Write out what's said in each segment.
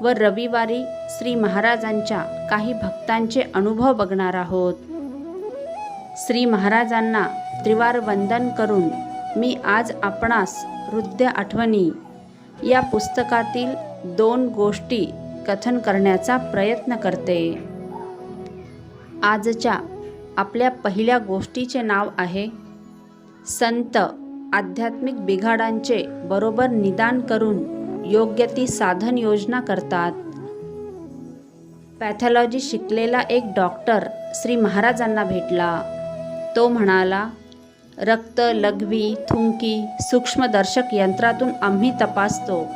व रविवारी श्री महाराजांच्या काही भक्तांचे अनुभव बघणार आहोत. श्री महाराजांना त्रिवार वंदन करून मी आज आपणास हृदय आठवणी या पुस्तकातील दोन गोष्टी कथन करण्याचा प्रयत्न करते. आजच्या आपल्या पहिल्या गोष्टीचे नाव आहे संत आध्यात्मिक बिघाडांचे बरोबर निदान करून योग्य ती साधन योजना करतात. पॅथॉलॉजी शिकलेला एक डॉक्टर श्री महाराजांना भेटला. तो म्हणाला रक्त लघवी थुंकी सूक्ष्मदर्शक यंत्रातून आम्ही तपासतो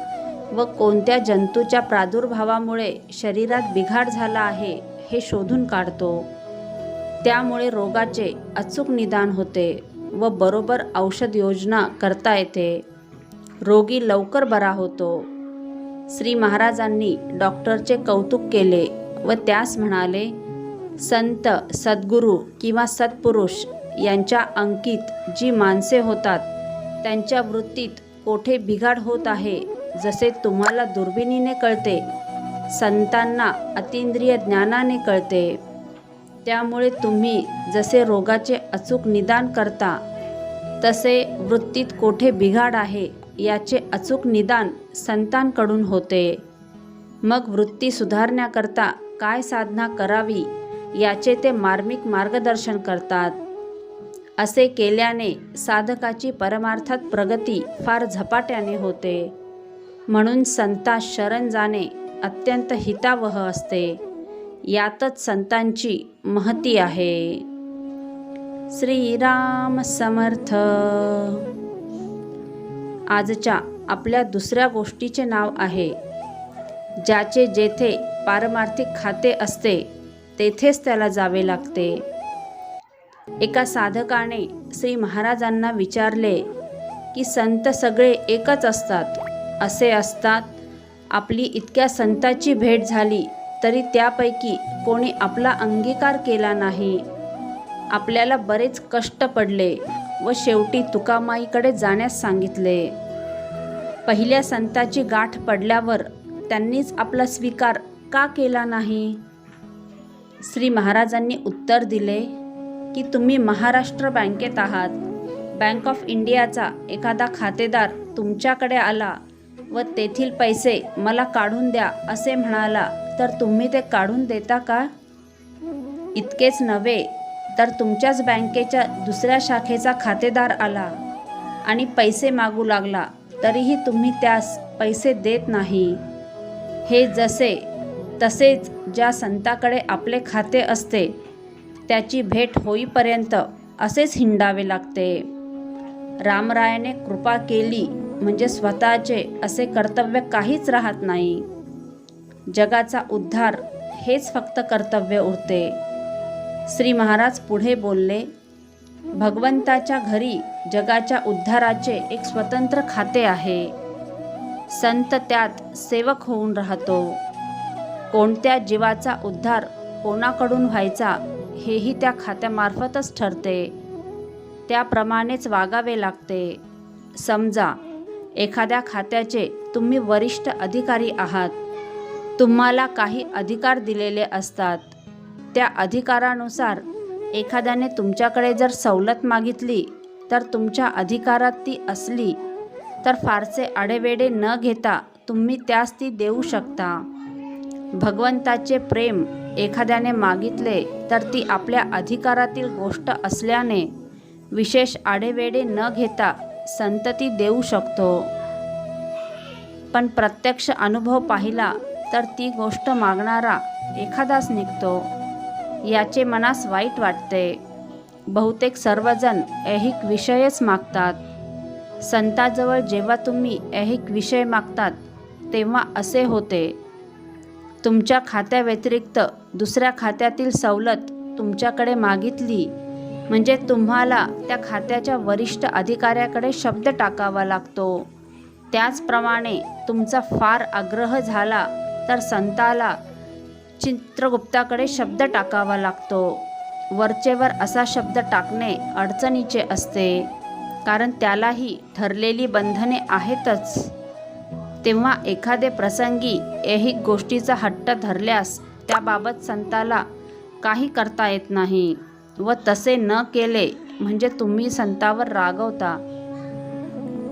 व कोणत्या जंतूच्या प्रादुर्भावामुळे शरीरात बिघाड झाला आहे हे शोधून काढतो. त्यामुळे रोगाचे अचूक निदान होते व बरोबर औषध योजना करता येते. रोगी लवकर बरा होतो. श्री महाराजांनी डॉक्टरचे कौतुक केले व त्यास म्हणाले संत सद्गुरू किंवा सत्पुरुष यांच्या अंकित जी माणसे होतात त्यांच्या वृत्तीत कोठे बिघाड होत आहे जसे तुम्हाला दुर्बिणीने कळते संतांना अतिंद्रिय ज्ञानाने कळते. त्यामुळे तुम्ही जसे रोगाचे अचूक निदान करता तसे वृत्तीत कोठे बिघाड आहे याचे अचूक निदान संतांकडून होते. मग वृत्ती सुधारण्याकरता काय साधना करावी याचे ते मार्मिक मार्गदर्शन करतात. असे केल्याने साधकाची परमार्थात प्रगती फार झपाट्याने होते. म्हणून संता शरण जाणे अत्यंत हितावह असते. यातच संतांची महती आहे. श्रीराम समर्थ. आजच्या आपल्या दुसऱ्या गोष्टीचे नाव आहे. ज्याचे जेथे पारमार्थिक खाते असते तेथेच त्याला जावे लागते. एका साधकाने श्री महाराजांना विचारले की संत सगळे एकच असतात. असे असतात आपली इतक्या संताची भेट झाली तरी त्यापैकी कोणी आपला अंगीकार केला नाही. आपल्याला बरेच कष्ट पडले व शेवटी तुकामाईकडे जाण्यास सांगितले. पहिल्या संताची गाठ पडल्यावर त्यांनीच आपला स्वीकार का केला नाही? श्री महाराजांनी उत्तर दिले की तुम्ही महाराष्ट्र बँकेत आहात. बँक ऑफ इंडियाचा एखादा खातेदार तुमच्याकडे आला व तेथील पैसे मला काढून द्या असे म्हणाला तर तुम्ही ते काढून देता का? इतकेच नव्हे तर तुमच्याच बँकेच्या दुसऱ्या शाखेचा खातेदार आला आणि पैसे मागू लागला. तरीही तुम्ही त्यास पैसे देत नाही. हे जसे तसेच ज्या संताकडे आपले खाते असते त्याची भेट होईपर्यंत असेच हिंडावे लागते. रामरायाने कृपा केली म्हणजे स्वतःचे असे कर्तव्य काहीच राहत नाही. जगाचा उद्धार हेच फक्त कर्तव्य उरते श्री महाराज पुढे बोलले भगवंताच्या घरी जगाच्या उद्धाराचे एक स्वतंत्र खाते आहे. संत त्यात सेवक होऊन राहतो. कोणत्या जीवाचा उद्धार कोणाकडून व्हायचा हेही त्या खात्यामार्फतच ठरते. त्याप्रमाणेच वागावे लागते. समजा एखाद्या खात्याचे तुम्ही वरिष्ठ अधिकारी आहात. तुम्हाला काही अधिकार दिलेले असतात. त्या अधिकारानुसार एखाद्याने तुमच्याकडे जर सवलत मागितली तर तुमच्या अधिकारात ती असली तर फारसे आडेवेडे न घेता तुम्ही त्यास ती देऊ शकता. भगवंताचे प्रेम एखाद्याने मागितले तर ती आपल्या अधिकारातील गोष्ट असल्याने विशेष आडेवेडे न घेता संतती देऊ शकतो. पण प्रत्यक्ष अनुभव पाहिला तर ती गोष्ट मागणारा एखादाच निघतो. याचे मनास वाईट वाटते. बहुतेक सर्वजण ऐहिक विषयच मागतात. संताजवळ जेव्हा तुम्ही ऐहिक विषय मागतात तेव्हा असे होते. तुमच्या खात्याव्यतिरिक्त दुसऱ्या खात्यातील सवलत तुमच्याकडे मागितली. म्हणजे तुम्हाला त्या खात्याच्या वरिष्ठ अधिकाऱ्याकडे शब्द टाकावा लागतो. त्याचप्रमाणे तुमचा फार आग्रह झाला तर संताला चित्रगुप्ताकडे शब्द टाकावा लागतो. वरचेवर असा शब्द टाकणे अडचणीचे असते. कारण त्यालाही ठरलेली बंधने आहेतच. तेव्हा एखादे प्रसंगी ऐहिक गोष्टीचा हट्ट धरल्यास त्याबाबत संताला काही करता येत नाही व तसे न केले म्हणजे तुम्ही संतावर रागवता.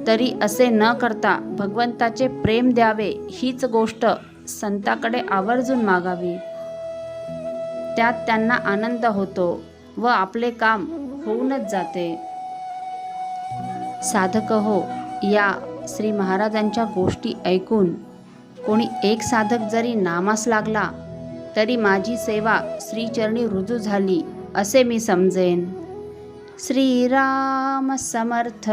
तरी असे न करता भगवंताचे प्रेम द्यावे हीच गोष्ट संताकडे आवर्जून मागावी. त्यात त्यांना आनंद होतो व आपले काम होऊनच जाते. साधक हो या श्री महाराजांच्या गोष्टी ऐकून कोणी एक साधक जरी नामास लागला तरी माझी सेवा श्रीचरणी रुजू झाली असे मी समजेन. श्रीराम समर्थ.